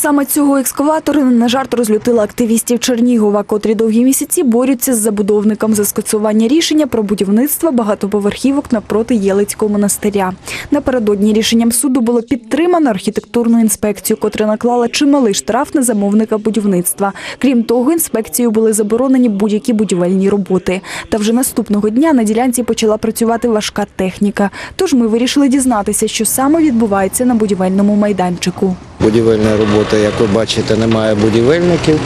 Саме цього екскаватора на жарт розлютила активістів Чернігова, котрі довгі місяці борються з забудовником за скасування рішення про будівництво багатоповерхівок навпроти Єлицького монастиря. Напередодні рішенням суду було підтримано архітектурну інспекцію, котра наклала чималий штраф на замовника будівництва. Крім того, інспекцією були заборонені будь-які будівельні роботи. Та вже наступного дня на ділянці почала працювати важка техніка. Тож ми вирішили дізнатися, що саме відбувається на будівельному майданчику. Будівельна робота, як ви бачите, немає будівельників.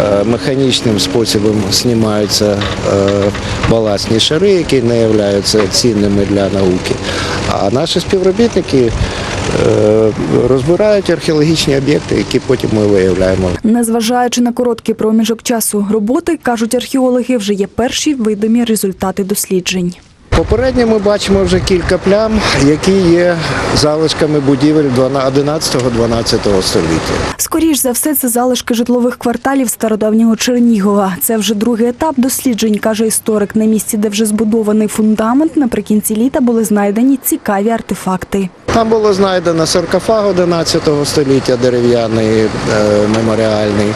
Е, Механічним способом знімаються е, баластні шари, які не являються цінними для науки. А наші співробітники е, розбирають археологічні об'єкти, які потім ми виявляємо. Незважаючи на короткий проміжок часу роботи, кажуть археологи, вже є перші видимі результати досліджень. Попередньо ми бачимо вже кілька плям, які є залишками будівель 11-12 століття. Скоріш за все, це залишки житлових кварталів стародавнього Чернігова. Це вже другий етап досліджень, каже історик. На місці, де вже збудований фундамент, наприкінці літа були знайдені цікаві артефакти. Там було знайдено саркофаг 11 століття, дерев'яний, е, меморіальний.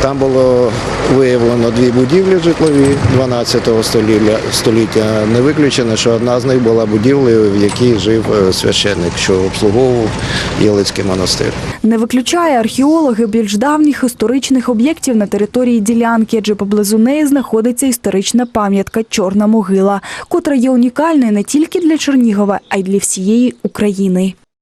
Там було виявлено дві будівлі житлові 12 століття. століття. Не виключено, що одна з них була будівлею, в якій жив е, священник, що обслуговував Єлицький монастир. Не виключає археологи більш давніх історичних об'єктів на території ділянки, адже поблизу неї знаходиться історична пам'ятка Чорна могила, котра є унікальною не тільки для Чернігова, а й для всієї України.